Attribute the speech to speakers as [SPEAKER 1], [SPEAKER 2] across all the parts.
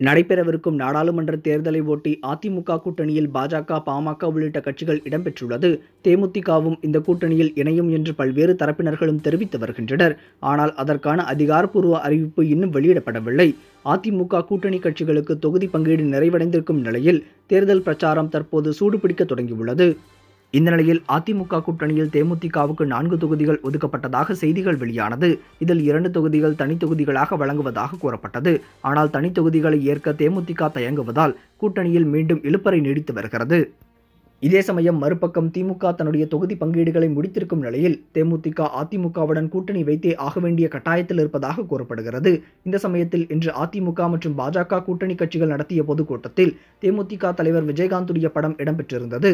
[SPEAKER 1] நடைபெறவிருக்கும் நாடாளுமன்ற தேர்தலை ஒட்டி அதிமுக கூட்டணியில் பாஜக பாமக உள்ளிட்ட கட்சிகள் இடம்பெற்றுள்ளது. தேமுதிகவும் இந்த கூட்டணியில் இணையும் என்று பல்வேறு தரப்பினர்களும் தெரிவித்து வருகின்றனர். ஆனால் அதற்கான அதிகாரப்பூர்வ அறிவிப்பு இன்னும் வெளியிடப்படவில்லை. அதிமுக கூட்டணி கட்சிகளுக்கு தொகுதி பங்கீடு நிறைவடைந்திருக்கும் நிலையில் தேர்தல் பிரச்சாரம் தற்போது சூடுபிடிக்க தொடங்கியுள்ளது. இந்த நிலையில் அதிமுக கூட்டணியில் தேமுதிகவுக்கு நான்கு தொகுதிகள் ஒதுக்கப்பட்டதாக செய்திகள் வெளியானது. இதில் இரண்டு தொகுதிகள் தனித்தொகுதிகளாக வழங்குவதாக கூறப்பட்டது. ஆனால் தனித்தொகுதிகளை ஏற்க தேமுதிக தயங்குவதால் கூட்டணியில் மீண்டும் இழுப்பறை நீடித்து வருகிறது. இதே சமயம் மறுபக்கம் திமுக தன்னுடைய தொகுதி பங்கீடுகளை முடித்திருக்கும் நிலையில் தேமுதிக அதிமுகவுடன் கூட்டணி வைத்தே ஆக வேண்டிய கட்டாயத்தில் இருப்பதாக கூறப்படுகிறது. இந்த சமயத்தில் இன்று அதிமுக மற்றும் பாஜக கூட்டணி கட்சிகள் நடத்திய பொதுக்கூட்டத்தில் தேமுதிக தலைவர் விஜயகாந்துடைய படம் இடம்பெற்றிருந்தது.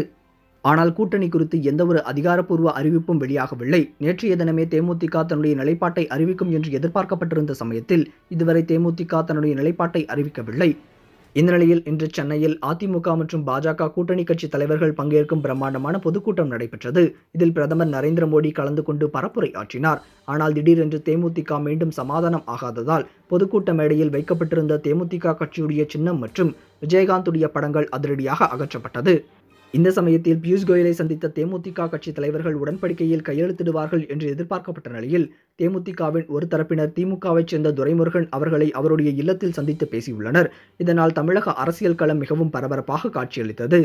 [SPEAKER 1] ஆனால் கூட்டணி குறித்து எந்தவொரு அதிகாரப்பூர்வ அறிவிப்பும் வெளியாகவில்லை. நேற்றைய தினமே தேமுதிக தன்னுடைய நிலைப்பாட்டை அறிவிக்கும் என்று எதிர்பார்க்கப்பட்டிருந்த சமயத்தில் இதுவரை தேமுதிக தன்னுடைய நிலைப்பாட்டை அறிவிக்கவில்லை. இந்த நிலையில் இன்று சென்னையில் அதிமுக மற்றும் பாஜக கூட்டணி கட்சி தலைவர்கள் பங்கேற்கும் பிரம்மாண்டமான பொதுக்கூட்டம் நடைபெற்றது. இதில் பிரதமர் நரேந்திர மோடி கலந்து கொண்டு பரப்புரை ஆற்றினார் ஆனால் திடீரென்று தேமுதிக மீண்டும் சமாதானம் ஆகாததால் பொதுக்கூட்ட மேடையில் வைக்கப்பட்டிருந்த தேமுதிக கட்சியுடைய சின்னம் மற்றும் விஜயகாந்துடைய படங்கள் அதிரடியாக அகற்றப்பட்டது. இந்த சமயத்தில் பியூஷ் கோயலை சந்தித்த தேமுதிக கட்சி தலைவர்கள் உடன்படிக்கையில் கையெழுத்திடுவார்கள் என்று எதிர்பார்க்கப்பட்ட நிலையில் தேமுதிகவின் ஒரு தரப்பினர் திமுகவைச் சேர்ந்த துரைமுருகன் அவர்களை அவருடைய இல்லத்தில் சந்தித்து பேசியுள்ளனர். இதனால் தமிழக அரசியல் களம் மிகவும் பரபரப்பாக காட்சியளித்தது.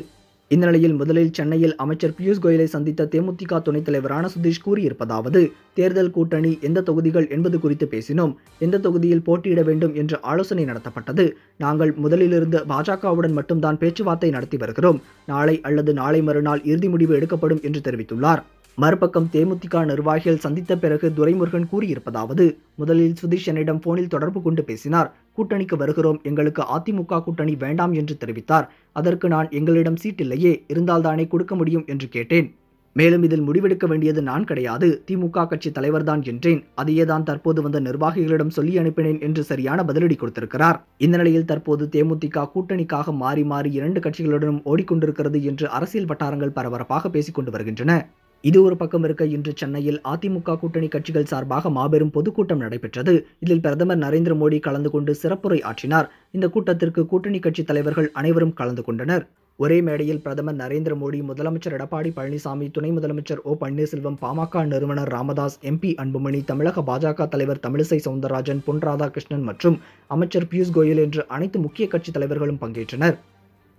[SPEAKER 1] இந்த நிலையில் முதலில் சென்னையில் அமைச்சர் பியூஷ் கோயலை சந்தித்த தேமுதிக துணைத் தலைவரான சுதீஷ் கூறியிருப்பதாவது தேர்தல் கூட்டணி எந்த தொகுதிகள் என்பது குறித்து பேசினோம். எந்த தொகுதியில் போட்டியிட வேண்டும் என்று ஆலோசனை நடத்தப்பட்டது. நாங்கள் முதலிலிருந்து பாஜகவுடன் மட்டும்தான் பேச்சுவார்த்தை நடத்தி வருகிறோம். நாளை அல்லது நாளை மறுநாள் இறுதி முடிவு எடுக்கப்படும் என்று தெரிவித்துள்ளார். மறுபக்கம் தேமுதிக நிர்வாகிகள் சந்தித்த பிறகு துரைமுருகன் கூறியிருப்பதாவது முதலில் சுதீஷ் என்னிடம் போனில் தொடர்பு கொண்டு பேசினார். கூட்டணிக்கு வருகிறோம். எங்களுக்கு அதிமுக கூட்டணி வேண்டாம் என்று தெரிவித்தார். அதற்கு நான் எங்களிடம் சீட் இல்லையே இருந்தால்தானே கொடுக்க முடியும் என்று கேட்டேன். மேலும் இதில் முடிவெடுக்க வேண்டியது நான் கிடையாது. திமுக கட்சி தலைவர்தான் என்றேன். அதையே தான் தற்போது வந்த நிர்வாகிகளிடம் சொல்லி அனுப்பினேன் என்று சரியான பதிலடி கொடுத்திருக்கிறார். இந்த நிலையில் தற்போது தேமுதிக கூட்டணிக்காக மாறி மாறி இரண்டு கட்சிகளுடனும் ஓடிக்கொண்டிருக்கிறது என்று அரசியல் வட்டாரங்கள் பரபரப்பாக பேசிக்கொண்டு வருகின்றன. இது ஒரு பக்கம் இருக்க இன்று சென்னையில் அதிமுக கூட்டணி கட்சிகள் சார்பாக மாபெரும் பொதுக்கூட்டம் நடைபெற்றது. இதில் பிரதமர் நரேந்திர மோடி கலந்து கொண்டு சிறப்புரை ஆற்றினார். இந்த கூட்டத்திற்கு கூட்டணி கட்சி தலைவர்கள் அனைவரும் கலந்து கொண்டனர். ஒரே மேடையில் பிரதமர் நரேந்திர மோடி முதலமைச்சர் எடப்பாடி பழனிசாமி துணை முதலமைச்சர் ஓ பன்னீர்செல்வம் பாமக நிறுவனர் ராமதாஸ் எம்பி அன்புமணி தமிழக பாஜக தலைவர் தமிழிசை சவுந்தரராஜன் பொன் ராதாகிருஷ்ணன் மற்றும் அமைச்சர் பியூஷ் கோயல் என்று அனைத்து முக்கிய கட்சி தலைவர்களும் பங்கேற்றனர்.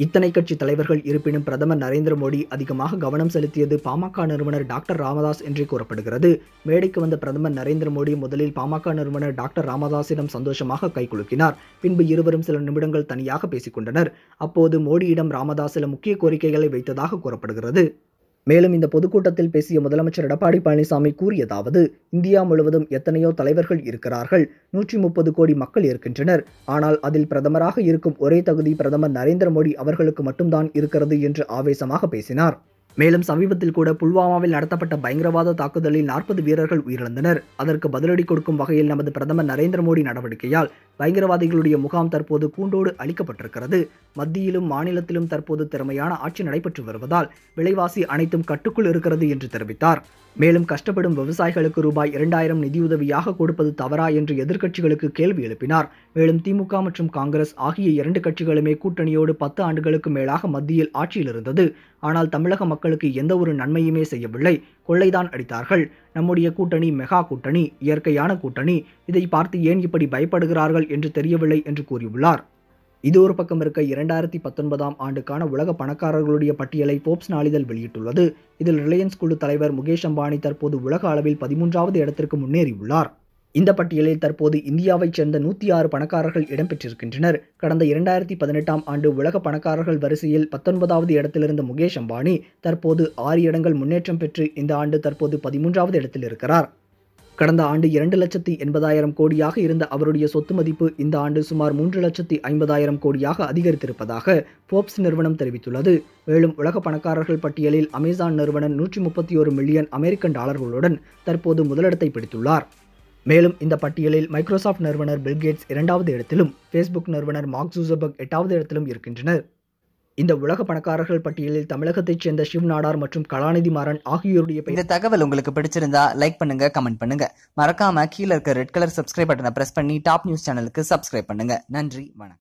[SPEAKER 1] இத்தனை கட்சி தலைவர்கள் இருப்பினும் பிரதமர் நரேந்திர மோடி அதிகமாக கவனம் செலுத்தியது பாமக நிறுவனர் டாக்டர் ராமதாஸ் என்றே கூறப்படுகிறது. மேடைக்கு வந்த பிரதமர் நரேந்திர மோடி முதலில் பாமக நிறுவனர் டாக்டர் ராமதாஸிடம் சந்தோஷமாக கைகுலுக்கினார் பின்பு இருவரும் சில நிமிடங்கள் தனியாக பேசிக்கொண்டனர். அப்போது மோடியிடம் ராமதாஸ் சில முக்கிய கோரிக்கைகளை வைத்ததாக கூறப்படுகிறது. மேலும் இந்த பொதுக்கூட்டத்தில் பேசிய முதலமைச்சர் எடப்பாடி பழனிசாமி கூறியதாவது இந்தியா முழுவதும் எத்தனையோ தலைவர்கள் இருக்கிறார்கள் நூற்றி முப்பது கோடி மக்கள் இருக்கின்றனர். ஆனால் அதில் பிரதமராக இருக்கும் ஒரே தகுதி பிரதமர் நரேந்திர மோடி அவர்களுக்கு மட்டும்தான் இருக்கிறது என்று ஆவேசமாக பேசினார். மேலும் சமீபத்தில் கூட புல்வாமாவில் நடத்தப்பட்ட பயங்கரவாத தாக்குதலில் நாற்பது வீரர்கள் உயிரிழந்தனர். அதற்கு பதிலடி கொடுக்கும் வகையில் நமது பிரதமர் நரேந்திர மோடி நடவடிக்கையால் பயங்கரவாதிகளுடைய முகாம் தற்போது கூண்டோடு அளிக்கப்பட்டிருக்கிறது மத்தியிலும் மாநிலத்திலும் தற்போது திறமையான ஆட்சி நடைபெற்று வருவதால் விலைவாசி அனைத்தும் கட்டுக்குள் இருக்கிறது என்று தெரிவித்தார். மேலும் கஷ்டப்படும் விவசாயிகளுக்கு ரூபாய் இரண்டாயிரம் நிதியுதவியாக கொடுப்பது தவறா என்று எதிர்க்கட்சிகளுக்கு கேள்வி எழுப்பினார். மேலும் திமுக மற்றும் காங்கிரஸ் ஆகிய இரண்டு கட்சிகளுமே கூட்டணியோடு பத்து ஆண்டுகளுக்கு மேலாக மத்தியில் ஆட்சியில் இருந்தது ஆனால் தமிழக மக்களுக்கு எந்த ஒரு நன்மையுமே செய்யவில்லை. கொள்ளைதான் அடித்தார்கள். நம்முடைய கூட்டணி மெகா கூட்டணி இயற்கையான கூட்டணி. இதை பார்த்து ஏன் இப்படி பயப்படுகிறார்கள் என்று தெரியவில்லை என்று கூறியுள்ளார். இது ஒரு பக்கம் இருக்க இரண்டாயிரத்தி பத்தொன்பதாம் ஆண்டுக்கான உலக பணக்காரர்களுடைய பட்டியலை போப்ஸ் நாளிதழ் வெளியிட்டுள்ளது. இதில் ரிலையன்ஸ் குழு தலைவர் முகேஷ் அம்பானி தற்போது உலக அளவில் பதிமூன்றாவது இடத்திற்கு முன்னேறியுள்ளார். இந்த பட்டியலில் தற்போது இந்தியாவைச் சேர்ந்த நூற்றி ஆறு பணக்காரர்கள் இடம்பெற்றிருக்கின்றனர். கடந்த இரண்டாயிரத்தி பதினெட்டாம் ஆண்டு உலக பணக்காரர்கள் வரிசையில் பத்தொன்பதாவது இடத்திலிருந்த முகேஷ் அம்பானி தற்போது ஆறு இடங்கள் முன்னேற்றம் பெற்று இந்த ஆண்டு தற்போது பதிமூன்றாவது இடத்தில் இருக்கிறார் கடந்த ஆண்டு இரண்டு லட்சத்தி எண்பதாயிரம் கோடியாக இருந்த அவருடைய சொத்து மதிப்பு இந்த ஆண்டு சுமார் மூன்று லட்சத்தி ஐம்பதாயிரம் கோடியாக அதிகரித்திருப்பதாக போப்ஸ் நிறுவனம் தெரிவித்துள்ளது. மேலும் உலக பணக்காரர்கள் பட்டியலில் அமேசான் நிறுவனம் நூற்றி முப்பத்தி ஒரு மில்லியன் அமெரிக்கன் டாலர்களுடன் தற்போது முதலிடத்தை பிடித்துள்ளார். மேலும் இந்த பட்டியலில் மைக்ரோசாஃப்ட் நிறுவனர் பில்கேட்ஸ் இரண்டாவது இடத்திலும் ஃபேஸ்புக் நிறுவனர் மார்க் ஜூசபர்க் எட்டாவது இடத்திலும் இருக்கின்றனர். இந்த உலக பணக்காரர்கள் பட்டியலில் தமிழகத்தைச் சேர்ந்த சிவ் நாடார் மற்றும் கலாநிதி மாறன் ஆகியோருடைய பெயர்
[SPEAKER 2] இந்த தகவல் உங்களுக்கு பிடிச்சிருந்தா லைக் பண்ணுங்க கமெண்ட் பண்ணுங்க. மறக்காம கீழே இருக்க ரெட் கலர் சப்ஸ்கிரைப் பட்டனை பிரஸ் பண்ணி டாப் நியூஸ் சேனலுக்கு சப்ஸ்கிரைப் பண்ணுங்க. நன்றி வணக்கம்.